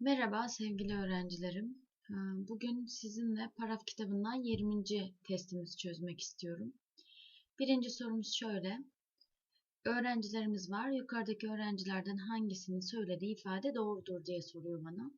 Merhaba sevgili öğrencilerim. Ee, Bugün sizinle paraf kitabından 20. testimizi çözmek istiyorum. Birinci sorumuz şöyle. Öğrencilerimiz var. Yukarıdaki öğrencilerden hangisinin söylediği ifade doğrudur diye soruyor bana.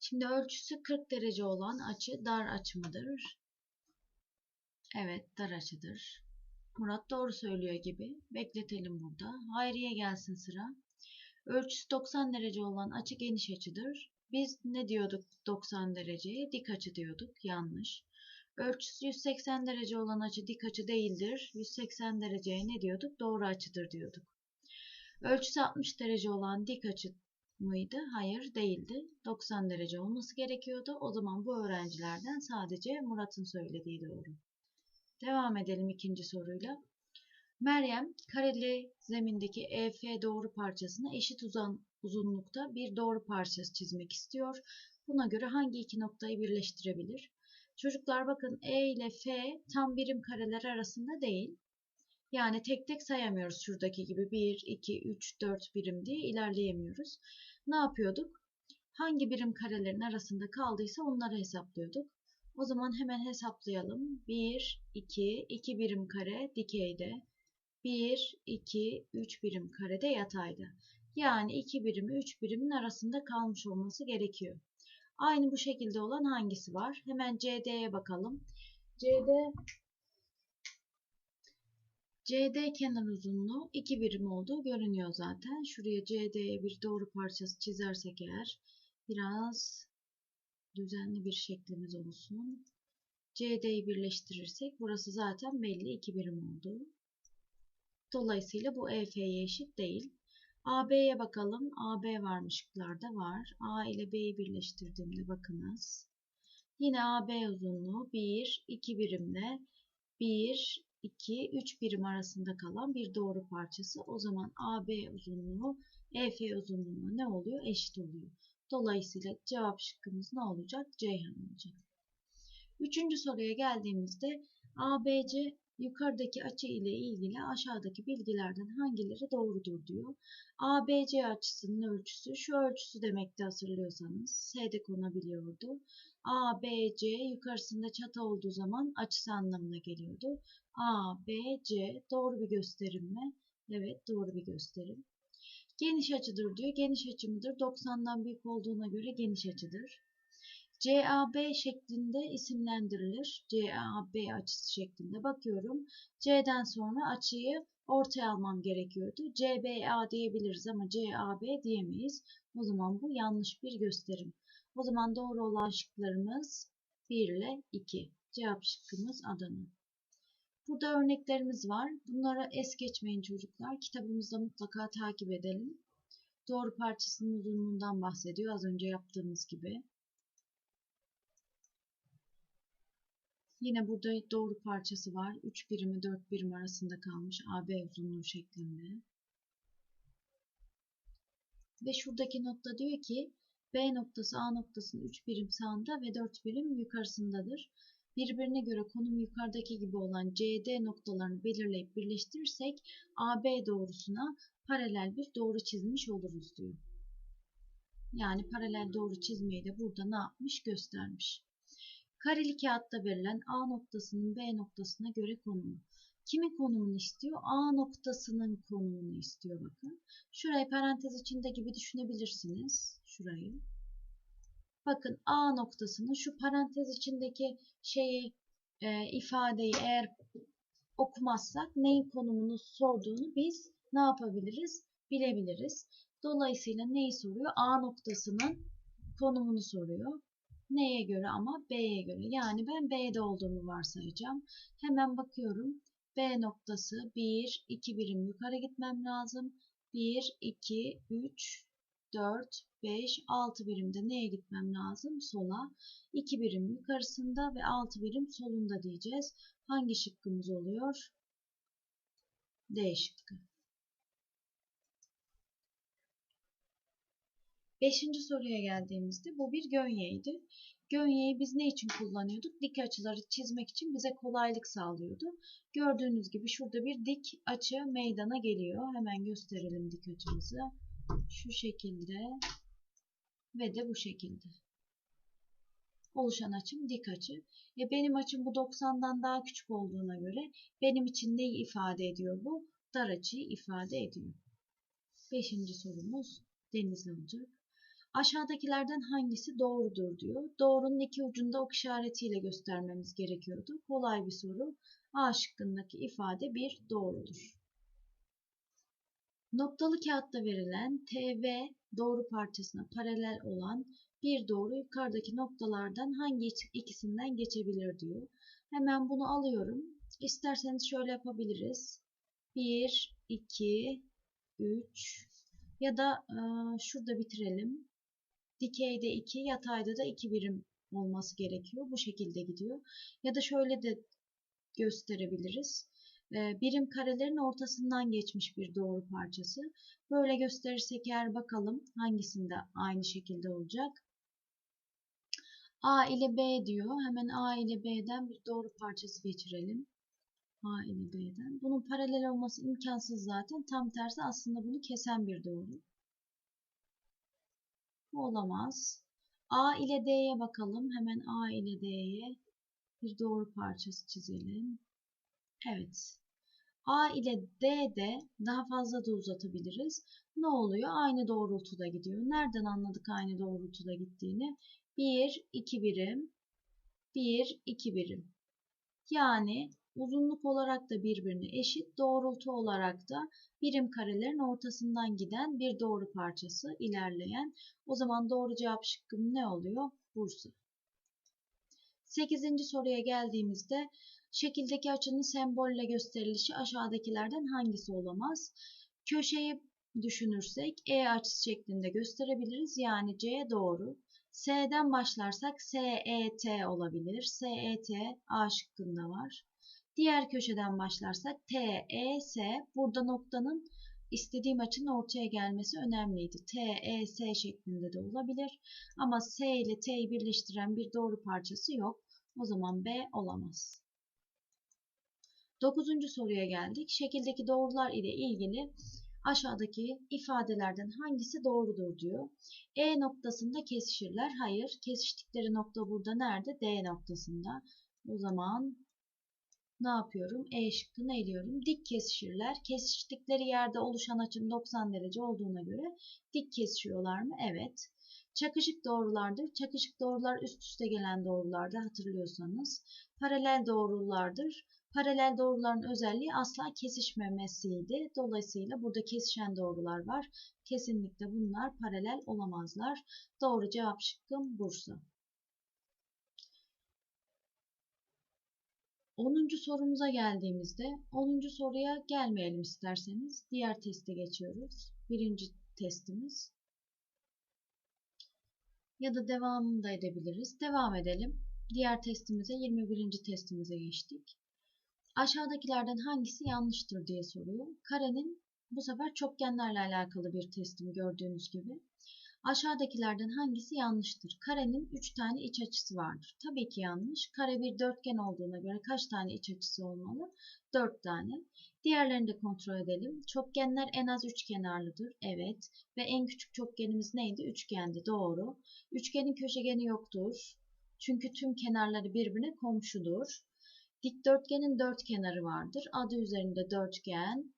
Şimdi ölçüsü 40 derece olan açı dar açı mıdır? Evet, dar açıdır. Murat doğru söylüyor gibi. Bekletelim burada. Hayriye gelsin sıra. Ölçüsü 90 derece olan açı geniş açıdır. Biz ne diyorduk 90 dereceye? Dik açı diyorduk. Yanlış. Ölçüsü 180 derece olan açı dik açı değildir. 180 dereceye ne diyorduk? Doğru açıdır diyorduk. Ölçüsü 60 derece olan dik açı mıydı? Hayır değildi. 90 derece olması gerekiyordu. O zaman bu öğrencilerden sadece Murat'ın söylediği doğru. Devam edelim ikinci soruyla. Meryem kareli zemindeki EF doğru parçasına eşit uzan, uzunlukta bir doğru parçası çizmek istiyor. Buna göre hangi iki noktayı birleştirebilir? Çocuklar bakın E ile F tam birim kareler arasında değil. Yani tek tek sayamıyoruz şuradaki gibi 1, 2, 3, 4 birim diye ilerleyemiyoruz. Ne yapıyorduk? Hangi birim karelerin arasında kaldıysa onları hesaplıyorduk. O zaman hemen hesaplayalım. 1, 2, 2 birim kare dikeyde. 1, 2, 3 birim karede yatayda. Yani 2 birimi 3 birimin arasında kalmış olması gerekiyor. Aynı bu şekilde olan hangisi var? Hemen CD'ye bakalım. CD CD kenar uzunluğu 2 birim olduğu görünüyor zaten. Şuraya CD'ye bir doğru parçası çizersek eğer biraz düzenli bir şeklimiz olsun. CD'yi birleştirirsek burası zaten belli 2 birim oldu. Dolayısıyla bu EF'ye eşit değil. AB'ye bakalım. AB varmış şıklarda var. A ile B'yi birleştirdiğimde bakınız. Yine AB uzunluğu 1, 2 birimle 1, 2, 3 birim arasında kalan bir doğru parçası. O zaman AB uzunluğu EF uzunluğuna ne oluyor? Eşit oluyor. Dolayısıyla cevap şıkkımız ne olacak? Ceyhan olacak. Üçüncü soruya geldiğimizde ABC yukarıdaki açı ile ilgili aşağıdaki bilgilerden hangileri doğrudur diyor. ABC açısının ölçüsü şu ölçüsü demekti hatırlıyorsanız. S'de konabiliyordu. ABC yukarısında çatı olduğu zaman açısı anlamına geliyordu. ABC doğru bir gösterim mi? Evet doğru bir gösterim. Geniş açıdır diyor. Geniş açı mıdır? 90'dan büyük olduğuna göre geniş açıdır. CAB şeklinde isimlendirilir. CAB açısı şeklinde bakıyorum. C'den sonra açıyı ortaya almam gerekiyordu. CBA diyebiliriz ama CAB diyemeyiz. O zaman bu yanlış bir gösterim. O zaman doğru olan şıklarımız 1 ile 2. Cevap şıkkımız Adana. Burada örneklerimiz var. Bunlara es geçmeyin çocuklar. Kitabımızda mutlaka takip edelim. Doğru parçasının uzunluğundan bahsediyor az önce yaptığımız gibi. Yine burada doğru parçası var. 3 birimi 4 birim arasında kalmış AB uzunluğu şeklinde. Ve şuradaki notta diyor ki B noktası A noktasının 3 birim sağında ve 4 birim yukarısındadır. Birbirine göre konum yukarıdaki gibi olan CD noktalarını belirleyip birleştirirsek AB doğrusuna paralel bir doğru çizmiş oluruz diyor. Yani paralel doğru çizmeyi de burada ne yapmış göstermiş. Kareli kağıtta verilen A noktasının B noktasına göre konumu. Kimin konumunu istiyor? A noktasının konumunu istiyor bakın. Şurayı parantez içinde gibi düşünebilirsiniz. Şurayı. Bakın A noktasını şu parantez içindeki şeyi e, ifadeyi eğer okumazsak neyin konumunu sorduğunu biz ne yapabiliriz? Bilebiliriz. Dolayısıyla neyi soruyor? A noktasının konumunu soruyor. Neye göre ama? B'ye göre. Yani ben B'de olduğumu varsayacağım. Hemen bakıyorum. B noktası 1, 2 birim yukarı gitmem lazım. 1, 2, 3, 4, 5, 6 birimde neye gitmem lazım? Sola. 2 birim yukarısında ve 6 birim solunda diyeceğiz. Hangi şıkkımız oluyor? D şıkkı. Beşinci soruya geldiğimizde bu bir gönyeydi. Gönyeyi biz ne için kullanıyorduk? Dik açıları çizmek için bize kolaylık sağlıyordu. Gördüğünüz gibi şurada bir dik açı meydana geliyor. Hemen gösterelim dik açımızı. Şu şekilde ve de bu şekilde. Oluşan açım dik açı. E benim açım bu 90'dan daha küçük olduğuna göre benim için neyi ifade ediyor bu? Dar açıyı ifade ediyor. Beşinci sorumuz denizli olacak. Aşağıdakilerden hangisi doğrudur diyor. Doğrunun iki ucunda ok işaretiyle göstermemiz gerekiyordu. Kolay bir soru. A şıkkındaki ifade bir doğrudur. Noktalı kağıtta verilen TV doğru parçasına paralel olan bir doğru yukarıdaki noktalardan hangi ikisinden geçebilir diyor. Hemen bunu alıyorum. İsterseniz şöyle yapabiliriz. 1, 2, 3 ya da e, şurada bitirelim. Dikeyde 2, yatayda da 2 birim olması gerekiyor. Bu şekilde gidiyor. Ya da şöyle de gösterebiliriz. E, birim karelerin ortasından geçmiş bir doğru parçası. Böyle gösterirsek eğer bakalım hangisinde aynı şekilde olacak. A ile B diyor. Hemen A ile B'den bir doğru parçası geçirelim. A ile B'den. Bunun paralel olması imkansız zaten. Tam tersi aslında bunu kesen bir doğru. Bu olamaz. A ile D'ye bakalım. Hemen A ile D'ye bir doğru parçası çizelim. Evet. A ile D'de daha fazla da uzatabiliriz. Ne oluyor? Aynı doğrultuda gidiyor. Nereden anladık aynı doğrultuda gittiğini? 1, 2 birim, 1, 2 birim. Yani uzunluk olarak da birbirine eşit, doğrultu olarak da birim karelerin ortasından giden bir doğru parçası ilerleyen. O zaman doğru cevap şıkkım ne oluyor? Bursa. 8. soruya geldiğimizde şekildeki açının sembolle gösterilişi aşağıdakilerden hangisi olamaz? Köşeyi düşünürsek E açısı şeklinde gösterebiliriz. Yani C doğru. S'den başlarsak SET olabilir. SET A şıkkında var. Diğer köşeden başlarsak TES burada noktanın istediğim açının ortaya gelmesi önemliydi. TES şeklinde de olabilir. Ama S ile T'yi birleştiren bir doğru parçası yok. O zaman B olamaz. Dokuzuncu soruya geldik. Şekildeki doğrular ile ilgili aşağıdaki ifadelerden hangisi doğrudur diyor. E noktasında kesişirler. Hayır. Kesiştikleri nokta burada nerede? D noktasında. O zaman ne yapıyorum? E şıkkını eliyorum. Dik kesişirler. Kesiştikleri yerde oluşan açım 90 derece olduğuna göre dik kesişiyorlar mı? Evet. Çakışık doğrulardır. Çakışık doğrular üst üste gelen doğrularda hatırlıyorsanız. Paralel doğrulardır. Paralel doğruların özelliği asla kesişmemesiydi. Dolayısıyla burada kesişen doğrular var. Kesinlikle bunlar paralel olamazlar. Doğru cevap şıkkım Bursa. 10. sorumuza geldiğimizde 10. soruya gelmeyelim isterseniz. Diğer teste geçiyoruz. Birinci testimiz. Ya da devamını da edebiliriz. Devam edelim. Diğer testimize 21. testimize geçtik. Aşağıdakilerden hangisi yanlıştır diye soruyor. Karenin bu sefer çokgenlerle alakalı bir testim gördüğünüz gibi. Aşağıdakilerden hangisi yanlıştır? Karenin 3 tane iç açısı vardır. Tabii ki yanlış. Kare bir dörtgen olduğuna göre kaç tane iç açısı olmalı? 4 tane. Diğerlerini de kontrol edelim. Çokgenler en az 3 kenarlıdır. Evet. Ve en küçük çokgenimiz neydi? Üçgendi. Doğru. Üçgenin köşegeni yoktur. Çünkü tüm kenarları birbirine komşudur. Dikdörtgenin dört kenarı vardır. Adı üzerinde dörtgen,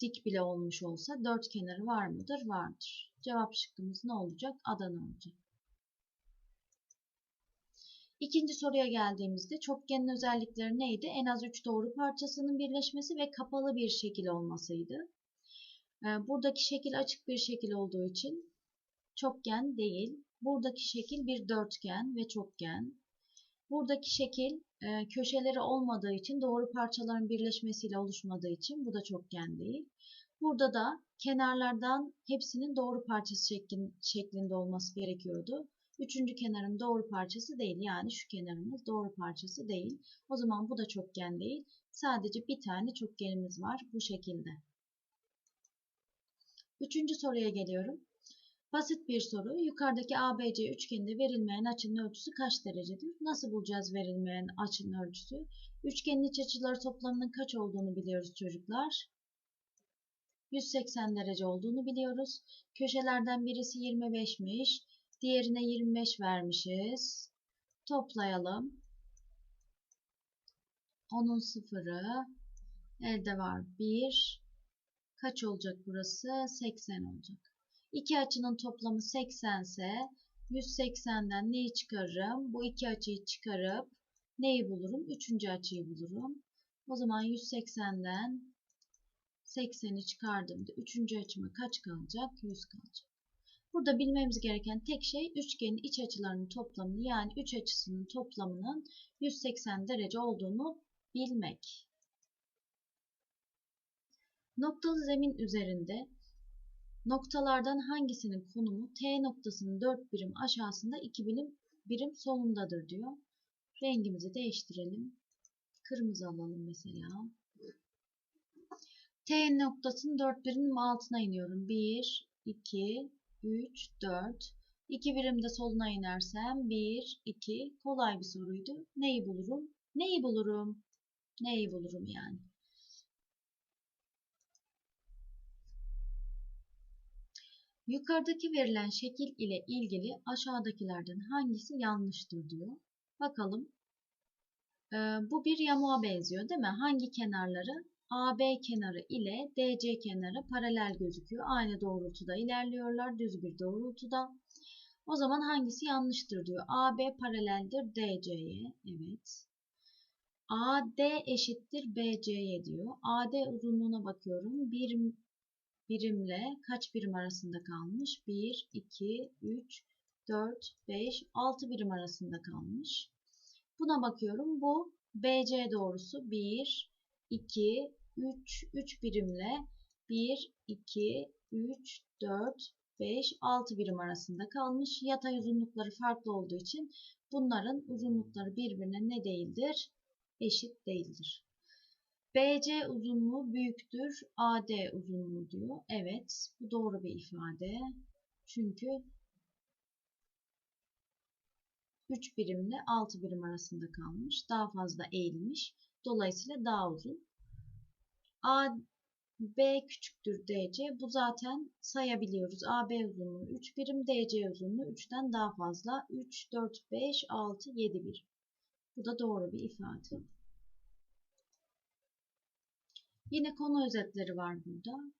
dik bile olmuş olsa dört kenarı var mıdır? Vardır. Cevap şıkkımız ne olacak? Adana olacak. İkinci soruya geldiğimizde çokgenin özellikleri neydi? En az 3 doğru parçasının birleşmesi ve kapalı bir şekil olmasıydı. Ee, buradaki şekil açık bir şekil olduğu için çokgen değil. Buradaki şekil bir dörtgen ve çokgen. Buradaki şekil e, köşeleri olmadığı için doğru parçaların birleşmesiyle oluşmadığı için bu da çokgen değil. Burada da kenarlardan hepsinin doğru parçası şeklin, şeklinde olması gerekiyordu. Üçüncü kenarın doğru parçası değil. Yani şu kenarımız doğru parçası değil. O zaman bu da çokgen değil. Sadece bir tane çokgenimiz var bu şekilde. Üçüncü soruya geliyorum. Basit bir soru. Yukarıdaki ABC üçgeninde verilmeyen açının ölçüsü kaç derecedir? Nasıl bulacağız verilmeyen açının ölçüsü? Üçgenin iç açıları toplamının kaç olduğunu biliyoruz çocuklar. 180 derece olduğunu biliyoruz. Köşelerden birisi 25'miş. Diğerine 25 vermişiz. Toplayalım. Onun sıfırı. Elde var 1. Kaç olacak burası? 80 olacak. İki açının toplamı 80 ise 180'den neyi çıkarırım? Bu iki açıyı çıkarıp neyi bulurum? Üçüncü açıyı bulurum. O zaman 180'den 80'i çıkardığımda üçüncü açıma kaç kalacak? 100 kalacak. Burada bilmemiz gereken tek şey üçgenin iç açılarının toplamını yani üç açısının toplamının 180 derece olduğunu bilmek. Noktalı zemin üzerinde noktalardan hangisinin konumu T noktasının 4 birim aşağısında 2 birim, birim solundadır diyor. Rengimizi değiştirelim. Kırmızı alalım mesela. T noktasının 4 birim altına iniyorum. 1, 2, 3, 4. 2 birim de soluna inersem 1, 2. Kolay bir soruydu. Neyi bulurum? Neyi bulurum? Neyi bulurum yani? Yukarıdaki verilen şekil ile ilgili aşağıdakilerden hangisi yanlıştır diyor. Bakalım. Ee, bu bir yamuğa benziyor değil mi? Hangi kenarları? AB kenarı ile DC kenarı paralel gözüküyor. Aynı doğrultuda ilerliyorlar. Düz bir doğrultuda. O zaman hangisi yanlıştır diyor. AB paraleldir DC'ye. Evet. AD eşittir BC'ye diyor. AD uzunluğuna bakıyorum. Bir birimle kaç birim arasında kalmış? 1, 2, 3, 4, 5, 6 birim arasında kalmış. Buna bakıyorum. Bu BC doğrusu 1, 2, 3, 3 birimle 1, 2, 3, 4, 5, 6 birim arasında kalmış. Yatay uzunlukları farklı olduğu için bunların uzunlukları birbirine ne değildir? Eşit değildir. BC uzunluğu büyüktür AD uzunluğu diyor. Evet bu doğru bir ifade. Çünkü 3 birimle 6 birim arasında kalmış. Daha fazla eğilmiş. Dolayısıyla daha uzun. A, B küçüktür DC. Bu zaten sayabiliyoruz. AB uzunluğu 3 birim, DC uzunluğu 3'ten daha fazla. 3, 4, 5, 6, 7 birim. Bu da doğru bir ifade. Yine konu özetleri var burada.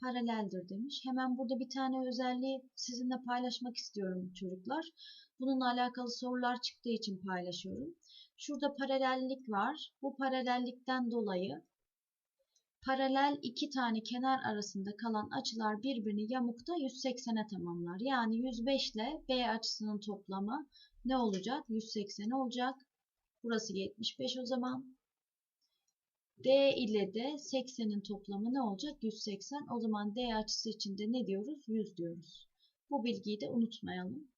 Paraleldir demiş. Hemen burada bir tane özelliği sizinle paylaşmak istiyorum çocuklar. Bununla alakalı sorular çıktığı için paylaşıyorum. Şurada paralellik var. Bu paralellikten dolayı paralel iki tane kenar arasında kalan açılar birbirini yamukta 180'e tamamlar. Yani 105 ile B açısının toplamı ne olacak? 180 olacak. Burası 75 o zaman. D ile de 80'in toplamı ne olacak? 180. O zaman D açısı için de ne diyoruz? 100 diyoruz. Bu bilgiyi de unutmayalım.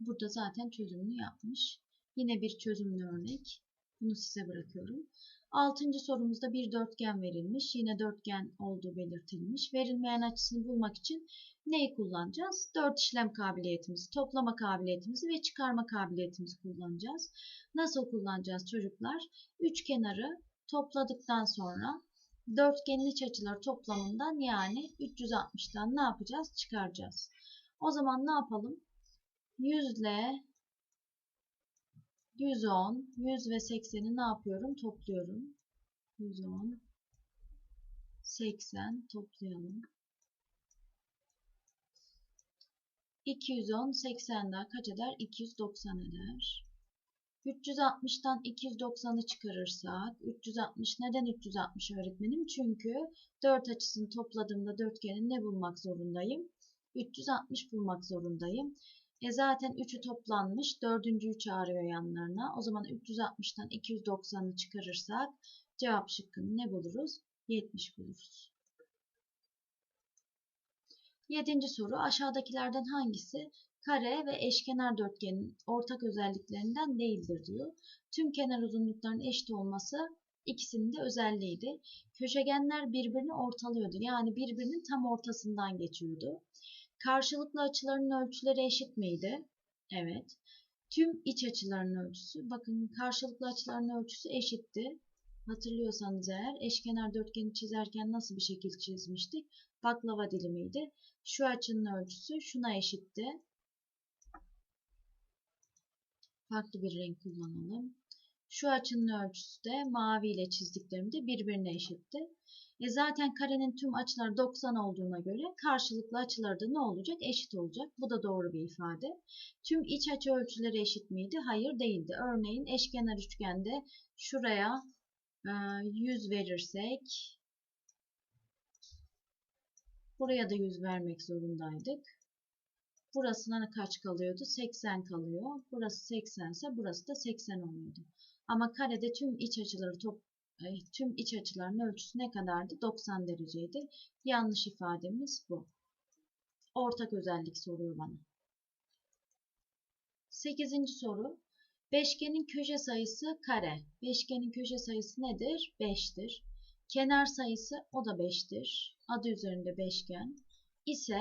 Burada zaten çözümünü yapmış. Yine bir çözümlü örnek. Bunu size bırakıyorum. Altıncı sorumuzda bir dörtgen verilmiş. Yine dörtgen olduğu belirtilmiş. Verilmeyen açısını bulmak için neyi kullanacağız? Dört işlem kabiliyetimizi, toplama kabiliyetimizi ve çıkarma kabiliyetimizi kullanacağız. Nasıl kullanacağız çocuklar? Üç kenarı topladıktan sonra dörtgenin iç açıları toplamından yani 360'tan ne yapacağız? Çıkaracağız. O zaman ne yapalım? 100 ile 110, 100 ve 80'i ne yapıyorum? Topluyorum. 110, 80 toplayalım. 210, 80 daha kaç eder? 290 eder. 360'tan 290'ı çıkarırsak, 360 neden 360 öğretmenim? Çünkü 4 açısını topladığımda dörtgenin ne bulmak zorundayım? 360 bulmak zorundayım. E zaten 3'ü toplanmış. 4'üncüyü çağırıyor yanlarına. O zaman 360'tan 290'ı çıkarırsak cevap şıkkını ne buluruz? 70 buluruz. Yedinci soru aşağıdakilerden hangisi kare ve eşkenar dörtgenin ortak özelliklerinden değildir diyor. Tüm kenar uzunluklarının eşit olması ikisinin de özelliğiydi. Köşegenler birbirini ortalıyordu. Yani birbirinin tam ortasından geçiyordu. Karşılıklı açıların ölçüleri eşit miydi? Evet. Tüm iç açıların ölçüsü, bakın karşılıklı açıların ölçüsü eşitti. Hatırlıyorsanız eğer eşkenar dörtgeni çizerken nasıl bir şekil çizmiştik? Baklava dilimiydi. Şu açının ölçüsü şuna eşitti. Farklı bir renk kullanalım. Şu açının ölçüsü de mavi ile çizdiklerimde birbirine eşitti. E zaten karenin tüm açıları 90 olduğuna göre karşılıklı açıları da ne olacak? Eşit olacak. Bu da doğru bir ifade. Tüm iç açı ölçüleri eşit miydi? Hayır değildi. Örneğin eşkenar üçgende şuraya 100 verirsek buraya da 100 vermek zorundaydık. Burasına kaç kalıyordu? 80 kalıyor. Burası 80 ise burası da 80 oluyordu. Ama karede tüm iç açıları top, tüm iç açıların ölçüsü ne kadardı? 90 dereceydi. Yanlış ifademiz bu. Ortak özellik soruyor bana. 8. soru. Beşgenin köşe sayısı kare. Beşgenin köşe sayısı nedir? 5'tir. Kenar sayısı o da 5'tir. Adı üzerinde beşgen. ise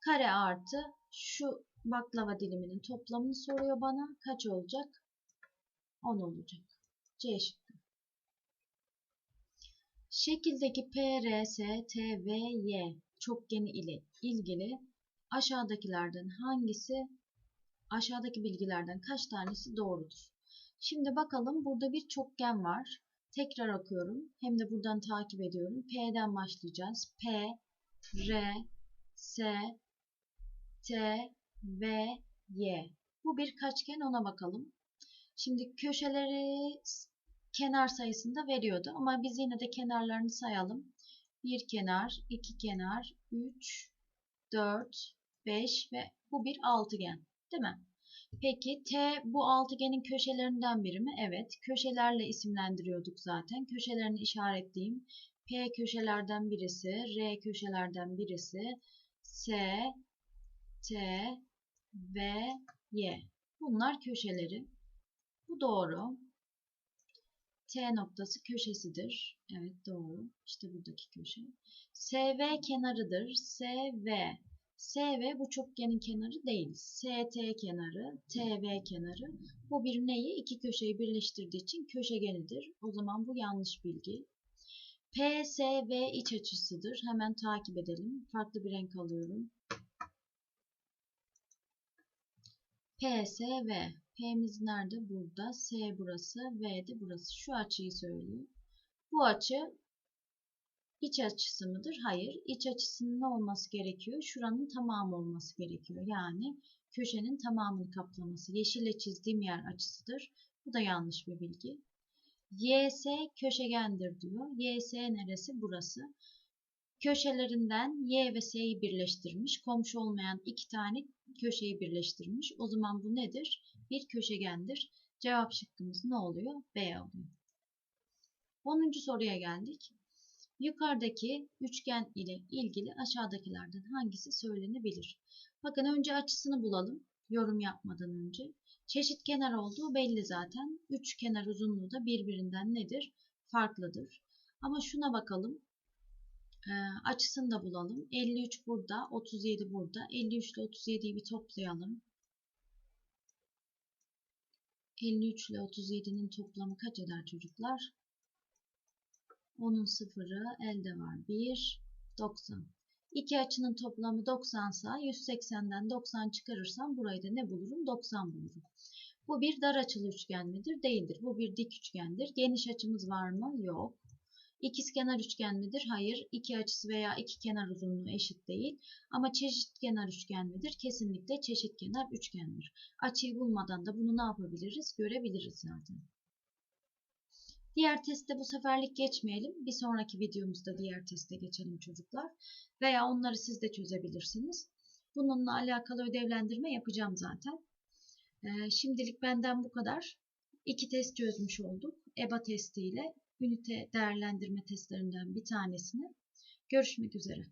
kare artı şu baklava diliminin toplamını soruyor bana. Kaç olacak? 10 olacak. C şıkkı. Şekildeki P, R, S, T, V, Y çokgeni ile ilgili aşağıdakilerden hangisi aşağıdaki bilgilerden kaç tanesi doğrudur? Şimdi bakalım burada bir çokgen var. Tekrar okuyorum. Hem de buradan takip ediyorum. P'den başlayacağız. P, R, S, T, V, Y. Bu bir kaçgen ona bakalım. Şimdi köşeleri kenar sayısında veriyordu ama biz yine de kenarlarını sayalım. Bir kenar, iki kenar, üç, dört, beş ve bu bir altıgen. Değil mi? Peki T bu altıgenin köşelerinden biri mi? Evet. Köşelerle isimlendiriyorduk zaten. Köşelerini işaretleyeyim. P köşelerden birisi, R köşelerden birisi, S, T, V, Y. Bunlar köşeleri. Bu doğru. T noktası köşesidir. Evet doğru. İşte buradaki köşe. SV kenarıdır. SV. SV bu çokgenin kenarı değil. ST kenarı, TV kenarı. Bu bir neyi? İki köşeyi birleştirdiği için köşegenidir. O zaman bu yanlış bilgi. PSV iç açısıdır. Hemen takip edelim. Farklı bir renk alıyorum. PSV. P'miz nerede? Burada. S burası. V de burası. Şu açıyı söylüyor. Bu açı iç açısı mıdır? Hayır. İç açısının ne olması gerekiyor? Şuranın tamamı olması gerekiyor. Yani köşenin tamamını kaplaması. Yeşille çizdiğim yer açısıdır. Bu da yanlış bir bilgi. YS köşegendir diyor. YS neresi? Burası. Köşelerinden Y ve S'yi birleştirmiş. Komşu olmayan iki tane köşeyi birleştirmiş. O zaman bu nedir? Bir köşegendir. Cevap şıkkımız ne oluyor? B oluyor. 10. soruya geldik. Yukarıdaki üçgen ile ilgili aşağıdakilerden hangisi söylenebilir? Bakın önce açısını bulalım. Yorum yapmadan önce. Çeşit kenar olduğu belli zaten. Üç kenar uzunluğu da birbirinden nedir? Farklıdır. Ama şuna bakalım. Açısını da bulalım. 53 burada, 37 burada. 53 ile 37'yi bir toplayalım. 53 ile 37'nin toplamı kaç eder çocuklar? Onun sıfırı elde var. 1, 90. İki açının toplamı 90 sa 180'den 90 çıkarırsam burayı da ne bulurum? 90 bulurum. Bu bir dar açılı üçgen midir? Değildir. Bu bir dik üçgendir. Geniş açımız var mı? Yok. İkizkenar üçgen midir? Hayır. İki açısı veya iki kenar uzunluğu eşit değil. Ama çeşitkenar üçgen midir? Kesinlikle çeşitkenar üçgendir. Açıyı bulmadan da bunu ne yapabiliriz? Görebiliriz zaten. Diğer testte bu seferlik geçmeyelim. Bir sonraki videomuzda diğer teste geçelim çocuklar. Veya onları siz de çözebilirsiniz. Bununla alakalı ödevlendirme yapacağım zaten. Ee, şimdilik benden bu kadar. İki test çözmüş olduk. EBA testiyle ünite değerlendirme testlerinden bir tanesini. Görüşmek üzere.